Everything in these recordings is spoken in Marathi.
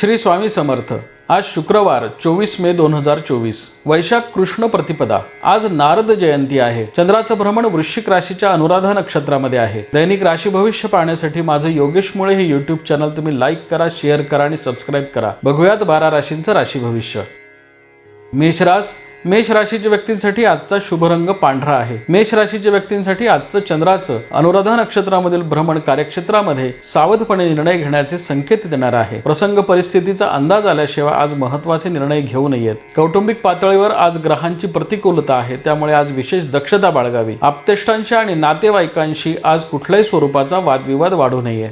श्री स्वामी समर्थ. आज शुक्रवार चोवीस मे दोन हजार चोवीस. वैशाख कृष्ण प्रतिपदा. आज नारद जयंती आहे. चंद्राचं भ्रमण वृश्चिक राशीच्या अनुराधा नक्षत्रामध्ये आहे. दैनिक राशी भविष्य पाहण्यासाठी माझं योगेश मुळे हे युट्यूब चॅनल तुम्ही लाईक करा शेअर करा आणि सबस्क्राईब करा. बघूयात बारा राशींचं राशी भविष्य. मेषरास मेष राशीच्या व्यक्तींसाठी आजचा शुभ रंग पांढरा आहे. मेष राशीच्या व्यक्तींसाठी आजचं चंद्राचं अनुराधा नक्षत्रामधील भ्रमण कार्यक्षेत्रामध्ये सावधपणे निर्णय घेण्याचे संकेत देणार आहे. प्रसंग परिस्थितीचा अंदाज आल्याशिवाय आज महत्त्वाचे निर्णय घेऊ नयेत. कौटुंबिक पातळीवर आज ग्रहांची प्रतिकूलता आहे. त्यामुळे आज विशेष दक्षता बाळगावी. आप्तेष्टांशी आणि नातेवाईकांशी आज कुठल्याही स्वरूपाचा वादविवाद वाढू नये.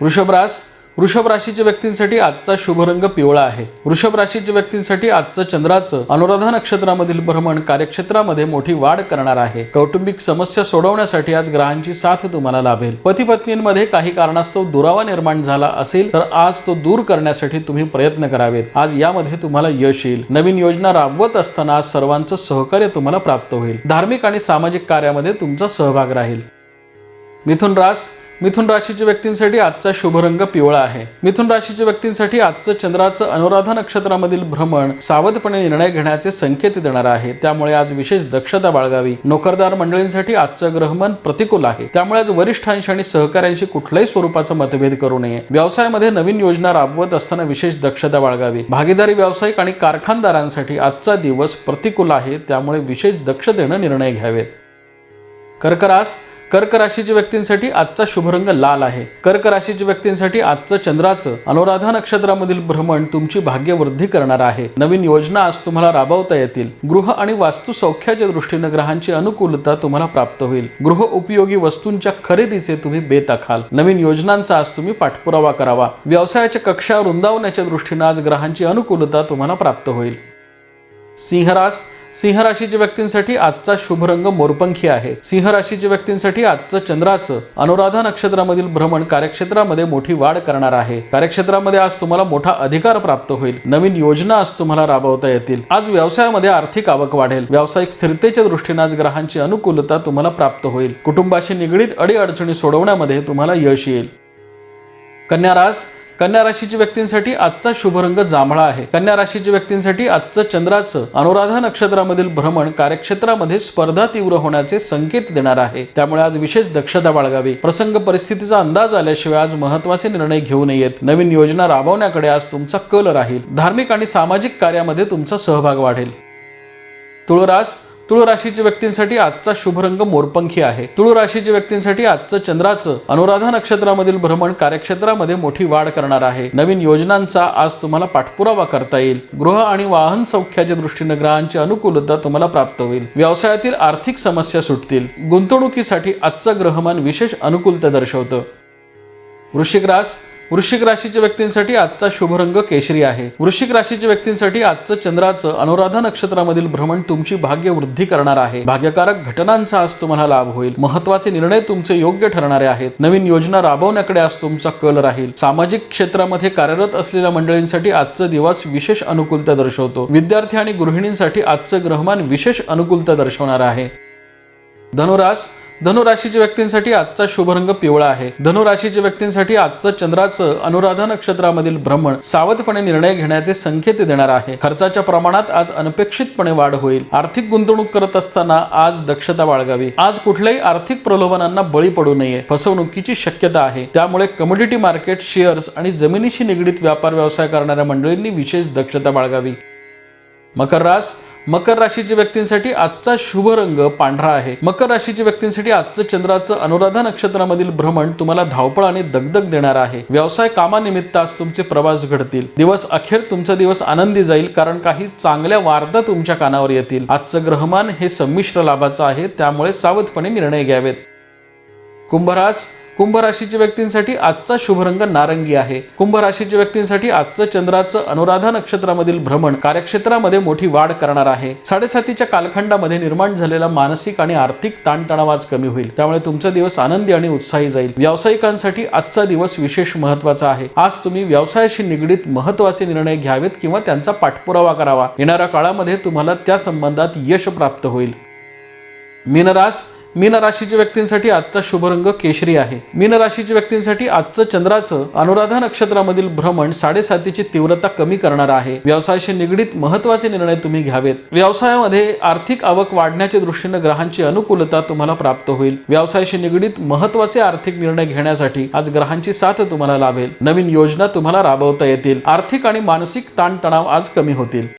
वृषभरास वृषभ राशीच्या व्यक्तींसाठी आजचा शुभ रंग पिवळा आहे. वृषभ राशीच्या व्यक्तींसाठी आजचं चंद्राचं अनुराधा नक्षत्रामधील भ्रमण कार्यक्षेत्रामध्ये मोठी वाढ करणार आहे. कौटुंबिक समस्या सोडवण्यासाठी आज ग्रहांची साथ तुम्हाला लाभेल. पती पत्नींमध्ये काही कारणास्तव दुरावा निर्माण झाला असेल तर आज तो दूर करण्यासाठी तुम्ही प्रयत्न करावेत. आज यामध्ये तुम्हाला यश येईल. नवीन योजना राबवत असताना आज सर्वांचं सहकार्य तुम्हाला प्राप्त होईल. धार्मिक आणि सामाजिक कार्यामध्ये तुमचा सहभाग राहील. मिथुन रास मिथुन राशीच्या व्यक्तींसाठी आजचा शुभ रंग पिवळा आहे. मिथुन राशीच्या व्यक्तींसाठी आजचं चंद्राचं अनुराधा नक्षत्रामधील भ्रमण सावधपणे निर्णय घेण्याचे संकेत देणार आहे. त्यामुळे आज विशेष दक्षता बाळगावी. नोकरदार मंडळींसाठी आजचं ग्रहमन प्रतिकूल आहे. त्यामुळे आज वरिष्ठांशी आणि सहकाऱ्यांशी कुठल्याही स्वरूपाचा मतभेद करू नये. व्यवसायामध्ये नवीन योजना राबवत असताना विशेष दक्षता बाळगावी. भागीदारी व्यावसायिक आणि कारखानदारांसाठी आजचा दिवस प्रतिकूल आहे. त्यामुळे विशेष दक्षतेनं निर्णय घ्यावेत. कर्करास कर्क राशीच्या व्यक्तींसाठी आजचा शुभरंग लाल आहे. कर्क राशीच्या व्यक्तींसाठी आजचं चंद्राचं अनुराधा नक्षत्रामधील भ्रमण तुमची भाग्यवृद्धी करणार आहे. नवीन योजना आज तुम्हाला राबवता येतील. गृह आणि वास्तू सौख्याच्या दृष्टीनं ग्रहांची अनुकूलता तुम्हाला प्राप्त होईल. गृह उपयोगी वस्तूंच्या खरेदीचे तुम्ही बेत आखाल. नवीन योजनांचा आज तुम्ही पाठपुरावा करावा. व्यवसायाच्या कक्षा रुंदावण्याच्या दृष्टीनं आज ग्रहांची अनुकूलता तुम्हाला प्राप्त होईल. सिंहरास सिंह राशीच्या व्यक्तींसाठी आजचा शुभ रंग मोरपंखी आहे. सिंह राशीच्या व्यक्तींसाठी आजचं चंद्राचं अनुराधा नक्षत्रामधील भ्रमण कार्यक्षेत्रामध्ये मोठी वाढ करणार आहे. कार्यक्षेत्रामध्ये आज तुम्हाला मोठा अधिकार प्राप्त होईल. नवीन योजना आज तुम्हाला राबवता येतील. आज व्यवसायामध्ये आर्थिक आवक वाढेल. व्यावसायिक स्थिरतेच्या दृष्टीने आज ग्रहांची अनुकूलता तुम्हाला प्राप्त होईल. कुटुंबाशी निगडीत अडीअडचणी सोडवण्यामध्ये तुम्हाला यश येईल. कन्या रास कन्या राशीच्या व्यक्तींसाठी आजचा शुभ रंग जांभळा आहे. कन्या राशीच्या व्यक्तींसाठी आजचं चंद्राचं अनुराधा नक्षत्रामधील भ्रमण कार्यक्षेत्रामध्ये स्पर्धा तीव्र होण्याचे संकेत देणार आहे. त्यामुळे आज विशेष दक्षता बाळगावी. प्रसंग परिस्थितीचा अंदाज आल्याशिवाय आज महत्त्वाचे निर्णय घेऊ नयेत. नवीन योजना राबवण्याकडे आज तुमचा कल राहील. धार्मिक आणि सामाजिक कार्यामध्ये तुमचा सहभाग वाढेल. तुळरास तुळ राशीच्या व्यक्तींसाठी आजचा शुभ रंग मोरपंखी आहे. तुळ राशीच्या व्यक्तींसाठी आजचं चंद्राचं अनुराधा नक्षत्रामधील भ्रमण कार्यक्षेत्रामध्ये मोठी वाढ करणार आहे. नवीन योजनांचा आज तुम्हाला पाठपुरावा करता येईल. गृह आणि वाहन सौख्याच्या दृष्टीने ग्रहांची अनुकूलता तुम्हाला प्राप्त होईल. व्यवसायातील आर्थिक समस्या सुटतील. गुंतवणुकीसाठी आजचं ग्रहमान विशेष अनुकूलता दर्शवतं. वृश्चिक रास वृश्चिक राशीच्या व्यक्तींसाठी आजचा शुभ रंग केशरी आहे. वृश्चिक राशीच्या व्यक्तींसाठी आजचं चंद्राचं अनुराधा नक्षत्रामधील भ्रमण तुमची भाग्य वृद्धी करणार आहे. भाग्यकारक घटनांचा आज तुम्हाला लाभ होईल. महत्त्वाचे निर्णय तुमचे योग्य ठरणारे आहेत. नवीन योजना राबवण्याकडे आज तुमचा कल राहील. सामाजिक क्षेत्रामध्ये कार्यरत असलेल्या मंडळींसाठी आजचा दिवस विशेष अनुकूलता दर्शवतो. विद्यार्थी आणि गृहिणींसाठी आजचं ग्रहमान विशेष अनुकूलता दर्शवणार आहे. धनुरास धनुराशीच्या व्यक्तींसाठी आजचा शुभरंग पिवळा आहे. धनुराशीच्या व्यक्तींसाठी आजचं चंद्राचं अनुराधा नक्षत्रामधील भ्रमण सावधपणे निर्णय घेण्याचे संकेत देणार आहे. खर्चाच्या प्रमाणात आज अनपेक्षितपणे वाढ होईल. आर्थिक गुंतवणूक करत असताना आज दक्षता बाळगावी आज कुठल्याही आर्थिक प्रलोभनांना बळी पडू नये फसवणुकीची शक्यता आहे. त्यामुळे कमोडिटी मार्केट शेअर्स आणि जमिनीशी निगडीत व्यापार व्यवसाय करणाऱ्या मंडळींनी विशेष दक्षता बाळगावी. मकर रास मकर राशीच्या व्यक्तींसाठी आजचा शुभ रंग पांढरा आहे. मकर राशीच्या व्यक्तींसाठी आजचं चंद्राचं अनुराधा नक्षत्रामधील भ्रमण तुम्हाला धावपळ आणि दगदग देणार आहे. व्यवसाय कामानिमित्त आज तुमचे प्रवास घडतील. दिवस अखेर तुमचा दिवस आनंदी जाईल कारण काही चांगल्या वार्ता तुमच्या कानावर येतील. आजचं ग्रहमान हे संमिश्र लाभाचं आहे त्यामुळे सावधपणे निर्णय घ्यावेत. कुंभरास कुंभ राशीच्या व्यक्तींसाठी आजचा शुभ रंग नारंगी आहे. कुंभ राशीच्या व्यक्तींसाठी आजचं चंद्राचं अनुराधा नक्षत्रामधील भ्रमण कार्यक्षेत्रामध्ये मोठी वाढ करणार आहे. साडेसातीच्या कालखंडामध्ये निर्माण झालेला मानसिक आणि आर्थिक ताणतणाव आज कमी होईल. त्यामुळे तुमचा दिवस आनंदी आणि उत्साही जाईल. व्यावसायिकांसाठी आजचा दिवस विशेष महत्त्वाचा आहे. आज तुम्ही व्यवसायाशी निगडीत महत्त्वाचे निर्णय घ्यावेत किंवा त्यांचा पाठपुरावा करावा. येणाऱ्या काळामध्ये तुम्हाला त्या संबंधात यश प्राप्त होईल. मीनरास मीन राशीच्या व्यक्तींसाठी आजचा शुभ रंग केशरी आहे. मीन राशीच्या व्यक्तींसाठी आजचं चंद्राचं अनुराधा नक्षत्रामधील भ्रमण साडेसातीची तीव्रता कमी करणार आहे. व्यवसायाशी निगडीत महत्त्वाचे निर्णय तुम्ही घ्यावेत. व्यवसायामध्ये आर्थिक आवक वाढण्याच्या दृष्टीने ग्रहांची अनुकूलता तुम्हाला प्राप्त होईल. व्यवसायाशी निगडीत महत्त्वाचे आर्थिक निर्णय घेण्यासाठी आज ग्रहांची साथ तुम्हाला लाभेल. नवीन योजना तुम्हाला राबवता येतील. आर्थिक आणि मानसिक ताणतणाव आज कमी होतील.